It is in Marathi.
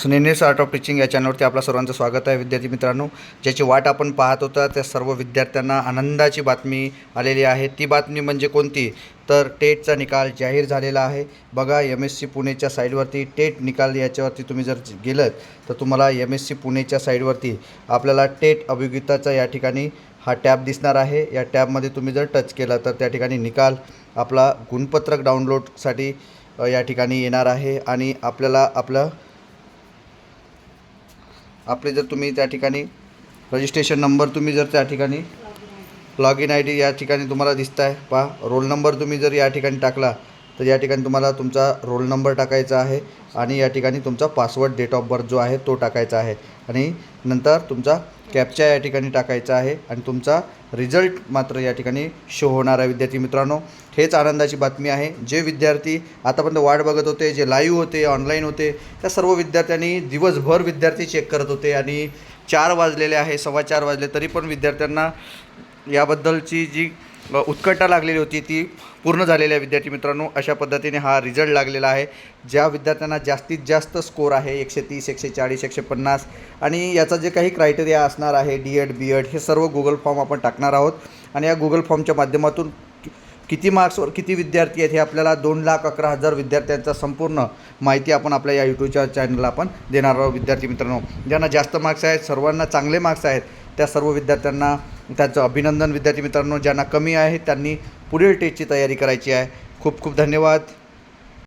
सुनेनीस आर्ट ऑफ टीचिंग या चॅनलवरती आपल्या सर्वांचं स्वागत आहे. विद्यार्थी मित्रांनो ज्याची वाट आपण पाहत होता त्या सर्व विद्यार्थ्यांना आनंदाची बातमी आलेली आहे. ती बातमी म्हणजे कोणती? तर टेटचा निकाल जाहीर झालेला आहे. बघा एम एस सी पुणेच्या साईडवरती टेट निकाल याच्यावरती तुम्ही जर गेलं तर तुम्हाला एम एस सी पुणेच्या साईडवरती आपल्याला टेट अभियोगिताचा या ठिकाणी हा टॅब दिसणार आहे. या टॅबमध्ये तुम्ही जर टच केलं तर त्या ठिकाणी निकाल आपला गुणपत्रक डाउनलोडसाठी या ठिकाणी येणार आहे. आणि आपल्याला आपलं आपले जर तुम्ही त्या ठिकाणी रजिस्ट्रेशन नंबर तुम्ही जर त्या ठिकाणी लॉग इन आय डी या ठिकाणी तुम्हाला दिसत आहे पहा रोल नंबर तुम्ही जर या ठिकाणी टाकला तर या ठिकाणी तुम्हाला तुमचा रोल नंबर टाकायचा आहे आणि या ठिकाणी तुमचा पासवर्ड डेट ऑफ बर्थ जो आहे तो टाकायचा आहे. आणि नंतर तुमचा कॅपचा या ठिकाणी टाकायचा आहे आणि तुमचा रिझल्ट मात्र या ठिकाणी शो होणार आहे विद्यार्थी मित्रांनो. हेच आनंदाची बातमी आहे. जे विद्यार्थी आतापर्यंत वाट बघत होते जे लाईव्ह होते ऑनलाईन होते त्या सर्व विद्यार्थ्यांनी दिवसभर विद्यार्थी चेक करत होते आणि चार वाजलेले आहे सव्वा चार वाजले तरी पण विद्यार्थ्यांना याबद्दलची जी उत्कंठा लागलेली होती. ती पूर्ण झालेली आहे विद्यार्थी मित्रांनो. अशा पद्धतीने हा रिझल्ट लागलेला आहे. ज्या विद्यार्थ्यांना जास्तीत जास्त स्कोर आहे एकशे तीस एकशे चाळीस एकशे पन्नास आणि याचा जे काही क्रायटेरिया असणार आहे डी एड बी एड हे सर्व गुगल फॉर्म आपण टाकणार आहोत. आणि या गुगल फॉर्मच्या माध्यमातून किती मार्क्सवर किती विद्यार्थी आहेत हे आपल्याला दोन लाख अकरा हजार विद्यार्थ्यांचा संपूर्ण माहिती आपण आपल्या या यूट्यूबच्या चॅनलला आपण देणार आहोत. विद्यार्थी मित्रांनो ज्यांना जास्त मार्क्स आहेत सर्वांना चांगले मार्क्स आहेत त्या सर्व विद्यार्थ्यांना त्यांचं अभिनंदन विद्यार्थी मित्रांनो ज्यांना कमी आहे त्यांनी पुढील टेस्टची तयारी करायची आहे. खूप खूप धन्यवाद.